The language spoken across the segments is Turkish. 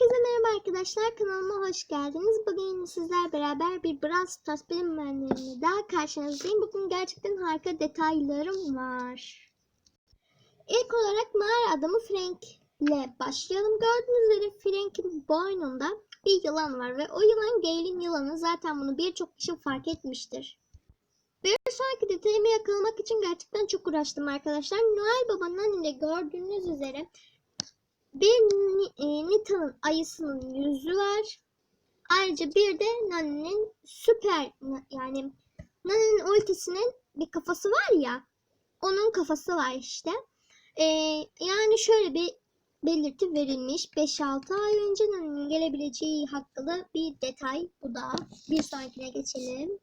Herkese merhaba arkadaşlar. Kanalıma hoş geldiniz. Bugün sizler beraber bir Brawl Stars bilinmeyenlerine daha karşınızdayım. Bugün gerçekten harika detaylarım var. İlk olarak mağara adamı Frank ile başlayalım. Gördüğünüz üzere Frank'in boynunda bir yılan var ve o yılan Gale'in yılanı. Zaten bunu birçok kişi fark etmiştir. Bir sonraki detayımı yakalamak için gerçekten çok uğraştım arkadaşlar. Noel Baba'nın önünde gördüğünüz üzere bir e, Nita'nın ayısının yüzü var. Ayrıca bir de Nani'nin süper yani Nani'nin ultisinin bir kafası var ya. Onun kafası var işte. E, yani şöyle bir belirti verilmiş. 5-6 ay önce Nani'nin gelebileceği hakkında bir detay. Bu da bir sonrakine geçelim.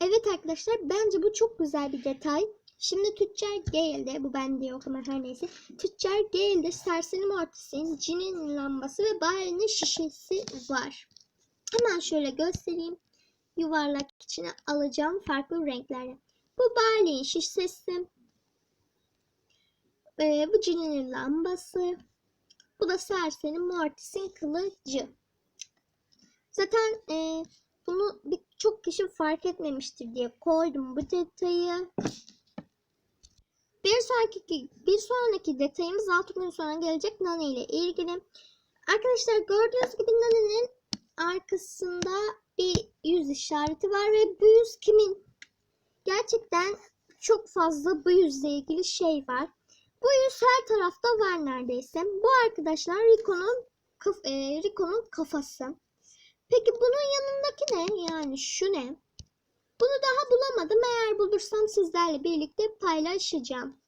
Evet arkadaşlar bence bu çok güzel bir detay. Şimdi Tüccar Gale'de bu bende yok ama her neyse. Tüccar Gale'de Serseri Mortis'in cinin lambası ve Barley'nin şişesi var. Hemen şöyle göstereyim. Yuvarlak içine alacağım farklı renklerde. Bu Barley'in şişesi. Ee, bu cinin lambası. Bu da Serseri Mortis'in kılıcı. Zaten e, bunu birçok kişi fark etmemiştir diye koydum bu detayı. Bir sonraki bir sonraki detayımız 6 gün sonra gelecek Nani ile ilgili. Arkadaşlar gördüğünüz gibi Nani'nin arkasında bir yüz işareti var ve bu yüz kimin? Gerçekten çok fazla bu yüzle ilgili şey var. Bu yüz her tarafta var neredeyse. Bu arkadaşlar Rico'nun e, Rico'nun kafası. Peki bunun yanındaki ne? Yani şu ne? Bunu daha bulamadım. Eğer bulursam sizlerle birlikte paylaşacağım.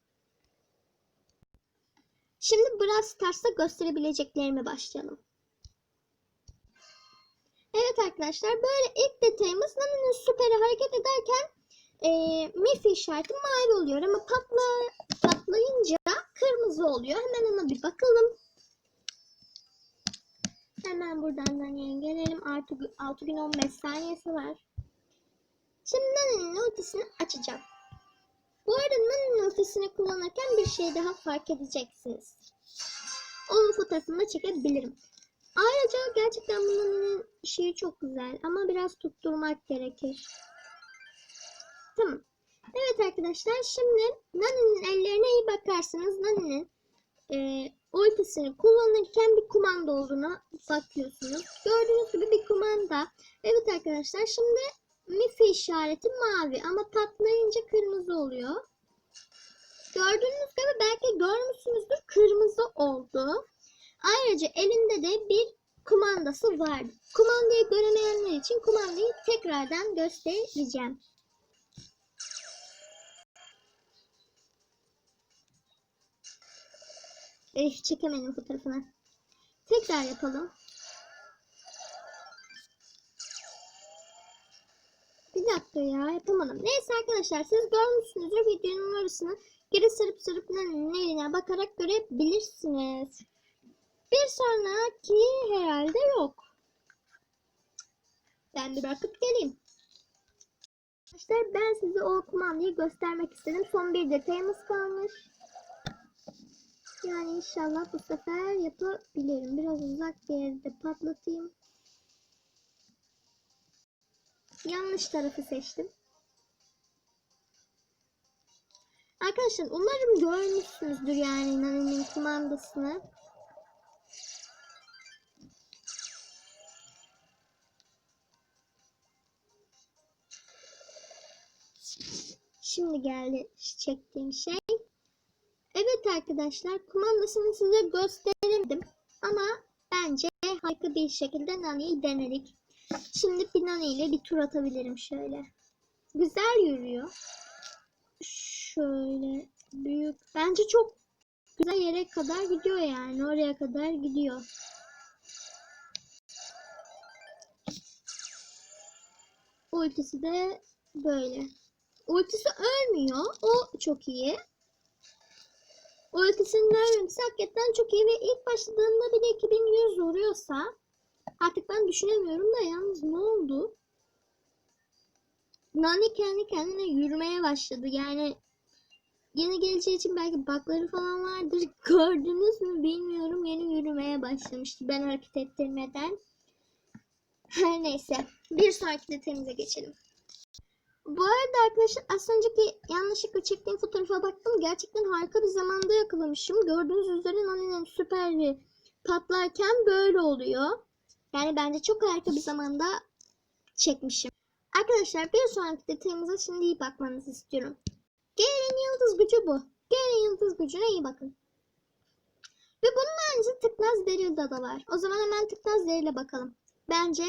Şimdi Brawl Stars'ta gösterebileceklerime başlayalım. Evet arkadaşlar böyle ilk detayımız Nani'nin süperi hareket ederken e, Miffy işareti mavi oluyor ama patla, patlayınca kırmızı oluyor. Hemen ona bir bakalım. Hemen buradan Nani'ye gelelim. Artı 6 gün 15 saniyesi var. Şimdi Nani'nin ultisini açacağım. Bu arada Nani'nin ultisini kullanırken bir şey daha fark edeceksiniz. Onun fotoğrafını da çekebilirim. Ayrıca gerçekten bu Nani'nin şeyi çok güzel ama biraz tutturmak gerekir. Tamam. Evet arkadaşlar şimdi Nani'nin ellerine iyi bakarsanız Nani'nin e, ultisini kullanırken bir kumanda olduğuna bakıyorsunuz. Gördüğünüz gibi bir kumanda. Evet arkadaşlar şimdi Miffy işareti mavi ama patlayınca kırmızı oluyor. Gördüğünüz gibi belki görmüşsünüzdür kırmızı oldu. Ayrıca elinde de bir kumandası vardı. Kumandayı göremeyenler için kumandayı tekrardan göstereceğim. Eh, çekemedim fotoğrafını. Tekrar yapalım. Bir dakika ya yapamadım. Neyse arkadaşlar siz görmüşsünüzdür videonun orasını geri sarıp sarıp nenin eline bakarak görebilirsiniz. Bir sonraki herhalde yok. Ben de bırakıp geleyim. Arkadaşlar ben size o kumandayı göstermek istedim. Son bir detayımız kalmış. Yani inşallah bu sefer yapabilirim. Biraz uzak bir yerde patlatayım. Yanlış tarafı seçtim. Arkadaşlar umarım görmüşsünüzdür yani Nani'nin kumandasını. Şimdi geldi çektiğim şey. Evet arkadaşlar kumandasını size gösteremedim ama bence harika bir şekilde Nani'yi denedik. Şimdi Pinani ile bir tur atabilirim şöyle. Güzel yürüyor. Şöyle büyük. Bence çok güzel yere kadar gidiyor yani. Oraya kadar gidiyor. Ultisi de böyle. Ultisi ölmüyor. O çok iyi. Ultisinin ölmemesi hakikaten çok iyi ve ilk başladığında bile 2100 vuruyorsa düşünemiyorum da yalnız ne oldu? Nani kendi kendine yürümeye başladı. Yani yeni geleceği için belki bakları falan vardır. Gördünüz mü bilmiyorum. Yeni yürümeye başlamıştı ben hareket ettirmeden. Her neyse. Bir sonraki detayımıza geçelim. Bu arada arkadaşlar az önceki yanlışlıkla çektiğim fotoğrafa baktım. Gerçekten harika bir zamanda yakalamışım. Gördüğünüz üzere Nani'nin süperli patlarken böyle oluyor. Yani bence çok harika bir zamanda çekmişim. Arkadaşlar bir sonraki detayımıza şimdi iyi bakmanızı istiyorum. Gale'in yıldız gücü bu. Gale'in yıldız gücüne iyi bakın. Ve bunun aynısı tıknaz Daryl'da da var. O zaman hemen tıknaz Daryl'e bakalım. Bence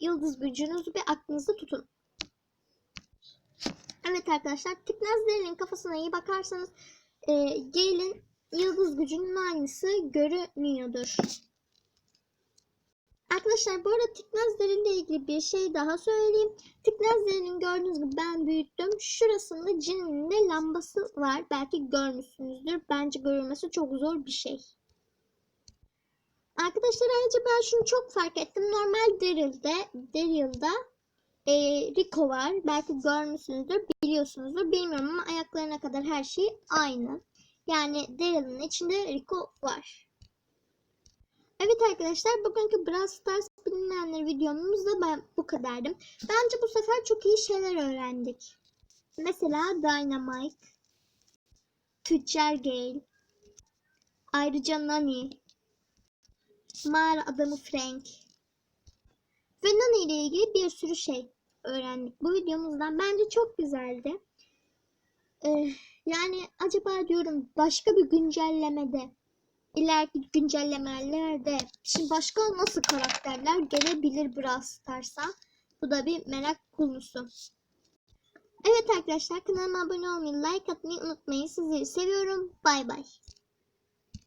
yıldız gücünüzü bir aklınızda tutun. Evet arkadaşlar tıknaz Daryl'in kafasına iyi bakarsanız e, Gale'in yıldız gücünün aynısı görünüyordur. Arkadaşlar bu arada Tıknaz ile ilgili bir şey daha söyleyeyim. Tıknaz derinin gördüğünüz gibi ben büyüttüm. Şurasında Jin'in de lambası var. Belki görmüşsünüzdür. Bence görülmesi çok zor bir şey. Arkadaşlar ayrıca ben şunu çok fark ettim. Normal Daryl'de, Daryl'da e, Rico var. Belki görmüşsünüzdür, biliyorsunuzdur. Bilmiyorum ama ayaklarına kadar her şey aynı. Yani Daryl'ın içinde Rico var. Evet arkadaşlar bugünkü Brawl Stars bilinmeyenler videomuzda ben bu kadardım. Bence bu sefer çok iyi şeyler öğrendik. Mesela Dynamite, Tüccar Gale, ayrıca Nani, mağara adamı Frank ve Nani ile ilgili bir sürü şey öğrendik bu videomuzdan. Bence çok güzeldi. Ee, yani acaba diyorum başka bir güncellemede ileriki güncellemelerde şimdi başka nasıl karakterler gelebilir Brawl Stars'a? Bu da bir merak konusu. Evet arkadaşlar kanalıma abone olmayı, like atmayı unutmayın. Sizleri seviyorum. Bay bay.